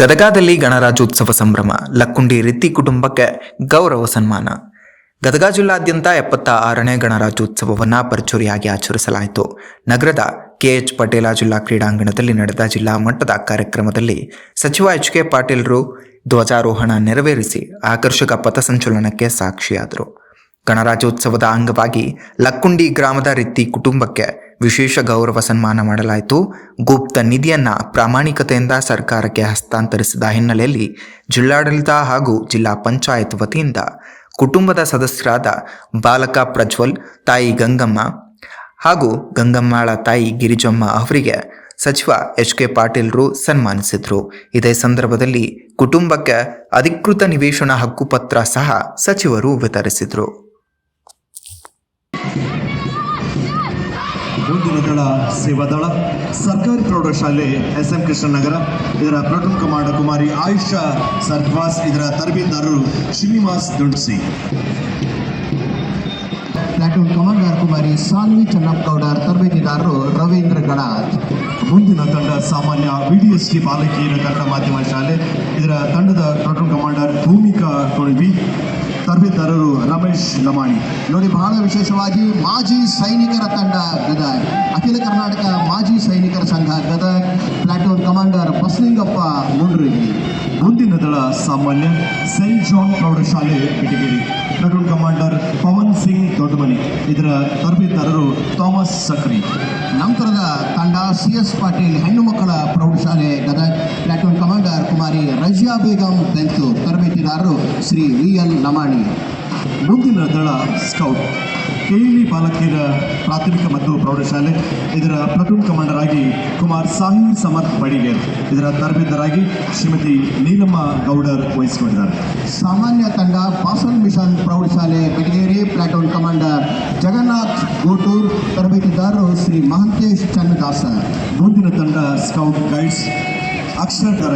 ಗದಗಾದಲ್ಲಿ ಗಣರಾಜ್ಯೋತ್ಸವ ಸಂಭ್ರಮ, ಲಕ್ಕುಂಡಿ ರಿತ್ತಿ ಕುಟುಂಬಕ್ಕೆ ಗೌರವ ಸನ್ಮಾನ. ಗದಗ ಜಿಲ್ಲಾದ್ಯಂತ ಎಪ್ಪತ್ತ ಆರನೇ ಗಣರಾಜ್ಯೋತ್ಸವವನ್ನು ಭರ್ಜರಿಯಾಗಿ ಆಚರಿಸಲಾಯಿತು. ನಗರದ ಕೆಎಚ್ ಪಟೇಲ ಜಿಲ್ಲಾ ಕ್ರೀಡಾಂಗಣದಲ್ಲಿ ನಡೆದ ಜಿಲ್ಲಾ ಮಟ್ಟದ ಕಾರ್ಯಕ್ರಮದಲ್ಲಿ ಸಚಿವ ಎಚ್ ಕೆ ಪಾಟೀಲ್ರು ಧ್ವಜಾರೋಹಣ ನೆರವೇರಿಸಿ ಆಕರ್ಷಕ ಪಥಸಂಚಲನಕ್ಕೆ ಸಾಕ್ಷಿಯಾದರು. ಗಣರಾಜ್ಯೋತ್ಸವದ ಅಂಗವಾಗಿ ಲಕ್ಕುಂಡಿ ಗ್ರಾಮದ ರಿತ್ತಿ ಕುಟುಂಬಕ್ಕೆ ವಿಶೇಷ ಗೌರವ ಸನ್ಮಾನ ಮಾಡಲಾಯಿತು. ಗುಪ್ತ ನಿಧಿಯನ್ನು ಪ್ರಾಮಾಣಿಕತೆಯಿಂದ ಸರ್ಕಾರಕ್ಕೆ ಹಸ್ತಾಂತರಿಸಿದ ಹಿನ್ನೆಲೆಯಲ್ಲಿ ಜಿಲ್ಲಾಡಳಿತ ಹಾಗೂ ಜಿಲ್ಲಾ ಪಂಚಾಯತ್ ವತಿಯಿಂದ ಕುಟುಂಬದ ಸದಸ್ಯರಾದ ಬಾಲಕ ಪ್ರಜ್ವಲ್, ತಾಯಿ ಗಂಗಮ್ಮ ಹಾಗೂ ಗಂಗಮ್ಮಾಳ ತಾಯಿ ಗಿರಿಜಮ್ಮ ಅವರಿಗೆ ಸಚಿವ ಎಚ್ ಕೆ ಪಾಟೀಲ್ರು ಸನ್ಮಾನಿಸಿದರು. ಇದೇ ಸಂದರ್ಭದಲ್ಲಿ ಕುಟುಂಬಕ್ಕೆ ಅಧಿಕೃತ ನಿವೇಶನ ಹಕ್ಕುಪತ್ರ ಸಹ ಸಚಿವರು ವಿತರಿಸಿದರು. ಮುಂದಿನ ದಳ ಸೇವಾದಳ ಸರ್ಕಾರಿ ಪ್ರೌಢಶಾಲೆ ಎಸ್ ಎಂ ಕೃಷ್ಣನಗರ ಇದರ ಪ್ರೋಟೋನ್ ಕಮಾಂಡರ್ ಕುಮಾರಿ ಆಯುಷಾ ಸರ್ವಾಸ್ ಇದರ ತರಬೇತುದಾರರು ಶ್ರೀನಿವಾಸ್ ದುಂಡ್ಸಿ. ಪ್ಲಾಟೂನ್ ಕಮಾಂಡರ್ ಕುಮಾರಿ ಸಾನ್ವಿ ಚನ್ನಪ್ಪಗೌಡ ತರಬೇತಿದಾರರು ರವೀಂದ್ರ ಗಣಾಥ್ ಮುಂದಿನ ತಂಡ ಸಾಮಾನ್ಯ ವಿಡಿಎಸ್ಟಿ ಬಾಲಕಿಯರ ಕನ್ನಡ ಮಾಧ್ಯಮ ಶಾಲೆ ಇದರ ತಂಡದ ಪ್ರೋಟೋನ್ ಕಮಾಂಡರ್ ಭೂಮಿಕಾ ಕೊಳ್ವಿ ತರಬೇತುದಾರರು ರಮೇಶ್ ಲಮಾಣಿ. ನೋಡಿ ಬಹಳ ವಿಶೇಷವಾಗಿ ಮಾಜಿ ಸೈನಿಕರ ತಂಡ ಕಮಾಂಡರ್ ಬಸಲಿಂಗಪ್ಪ ಮುಂಡ್ರಿಗಿ ಮುಂದಿನ ದಳ ಸಾಮಾನ್ಯ ಸೆಂಟ್ ಜಾನ್ ಪ್ರೌಢಶಾಲೆ ಬೆಟಗೇರಿ ಪ್ಲಟೂನ್ ಕಮಾಂಡರ್ ಪವನ್ ಸಿಂಗ್ ದೊಡ್ಡಮನಿ. ಇದರ ತರಬೇತಾರರು ಥಾಮಸ್ ಸಕ್ರಿ. ನಂತರದ ತಂಡ ಸಿ ಎಸ್ ಪಾಟೀಲ್ ಹೆಣ್ಣು ಮಕ್ಕಳ ಪ್ರೌಢಶಾಲೆ ಗದಗ್. ಪ್ಲಾಟೂನ್ ಕಮಾಂಡರ್ ಕುಮಾರಿ ರಜಿಯಾ ಬೇಗಂ ಬೆಂತು ತರಬೇತಿದಾರರು ಶ್ರೀ ವಿ ಎಲ್ ನಮಾಣಿ. ಮುಂದಿನ ದಳ ಸ್ಕೌಟ್. ಕೆಇಲಿ ಬಾಲಕಿಯರ ಪ್ರಾಥಮಿಕ ಮತ್ತು ಪ್ರೌಢಶಾಲೆ ಇದರ ಪ್ಲಟೂನ್ ಕಮಾಂಡರ್ ಆಗಿ ಕುಮಾರ್ ಸಾಹಿಲ್ ಸಮರ್ಥ್ ಬಡಿಗೇರ್ ಇದರ ತರಬೇತರಾಗಿ ಶ್ರೀಮತಿ ನೀಲಮ್ಮ ಗೌಡರ್ ವಹಿಸಿಕೊಂಡಿದ್ದಾರೆ. ಸಾಮಾನ್ಯ ತಂಡ ಬಾಸಲ್ ಮಿಷನ್ ಪ್ರೌಢಶಾಲೆ ಬಡಿಗೇರಿ ಪ್ಲಾಟೂನ್ ಕಮಾಂಡರ್ ಜಗನ್ನಾಥ್ ಗೋಟೂರ್ ತರಬೇತಿದಾರರು ಶ್ರೀ ಮಹಂತೇಶ್ ಚನ್ನದಾಸ. ಮುಂದಿನ ತಂಡ ಸ್ಕೌಟ್ ಗೈಡ್ಸ್ ಅಕ್ಷರಧಾರ